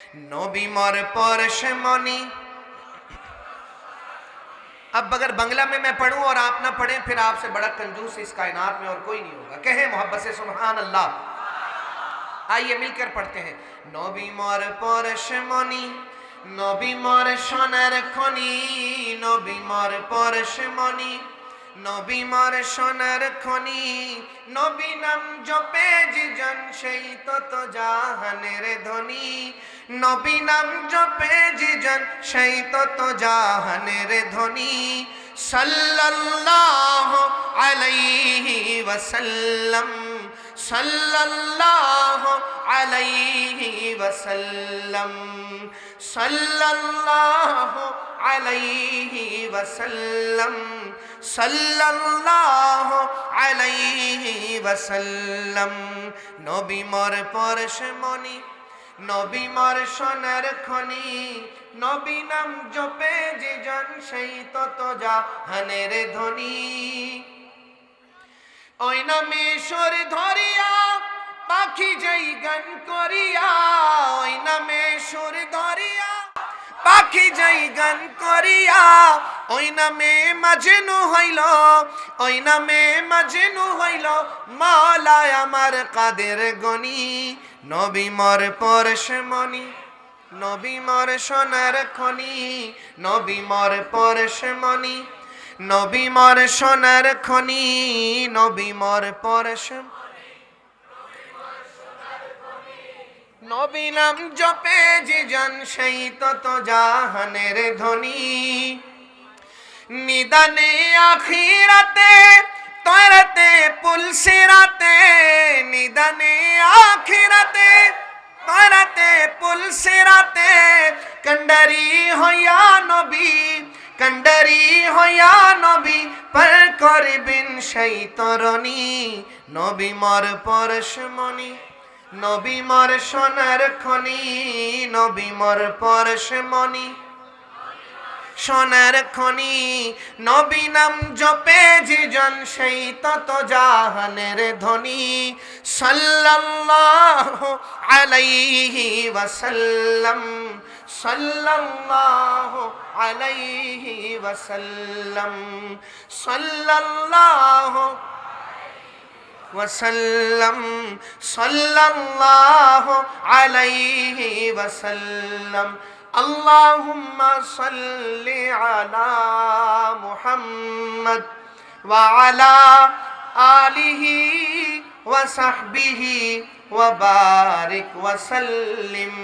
नबी मर पर मनी अब अगर बंगला में मैं पढ़ूं और आप ना पढ़ें फिर आपसे बड़ा कंजूस इस कायनात में और कोई नहीं होगा कहे मोहब्बत से सुबहान अल्लाह आइए मिलकर पढ़ते हैं नबी मर पर मनी নবী মর সোনার খনি নবী মর পরশ মনি নবী মর সোনার খনি, নবী নাম জপে জিজন সেই তত জাহানের ধ্বনি নবী নাম জপে জিজন সেই তত জাহানের ধ্বনি সাল্লাল্লাহু আলাইহি ওয়াসাল্লাম, সাল্লাল্লাহু আলাইহি ওয়াসাল্লাম, সাল্লাল্লাহু আলাইহি ওয়াসাল্লাম। সাল্লাল্লাহু আলাইহি ওয়াসাল্লাম। নবী মর পরশ মনি নবী মর সোনার খনি, নবী নাম জপে যে জন সেই তত জাহানের ধ্বনি ওই নামে সুর ধরিয়া, পাখি যাই গান করিয়া, ওই নামে সুর ধরিয়া, পাখি যাই গান করিয়া ওই নামে মাজেনু হইল ওই নামে মাজেনু হইল। মালায় আমার কাদের গনি, নবী মর পরশ মনি, নবী মর সোনার খনি, নবী মর পরশ মনি, নবী মর সোনার খনি, নবী মর পরশ নবী নাম জপে যে জন, সেই তত জাহানের ধ্বনি নিদানে আখিরাতে তরাতে পুলসিরাতে, নিদানে আখিরাতে তরাতে পুলসিরাতে কন্ডারি হইয়া নবী কন্ডারি হইয়া নবী পর করবিন সেই তরণী, নবী মর পরশমণি, নবী মর সোনার খনি, নবী মর পরশমণি। সোনার খনি নবী নাম জপে যে জন সেই তত জাহানের ধ্বনি সাল্লাল্লাহু আলাইহি ওয়াসাল্লাম সাল্লাল্লাহু আলাইহি ওয়াসাল্লাম সাল্লাল্লাহু وسلم صلى الله عليه وسلم اللهم صل على محمد وعلى آله وصحبه وبارك وسلم.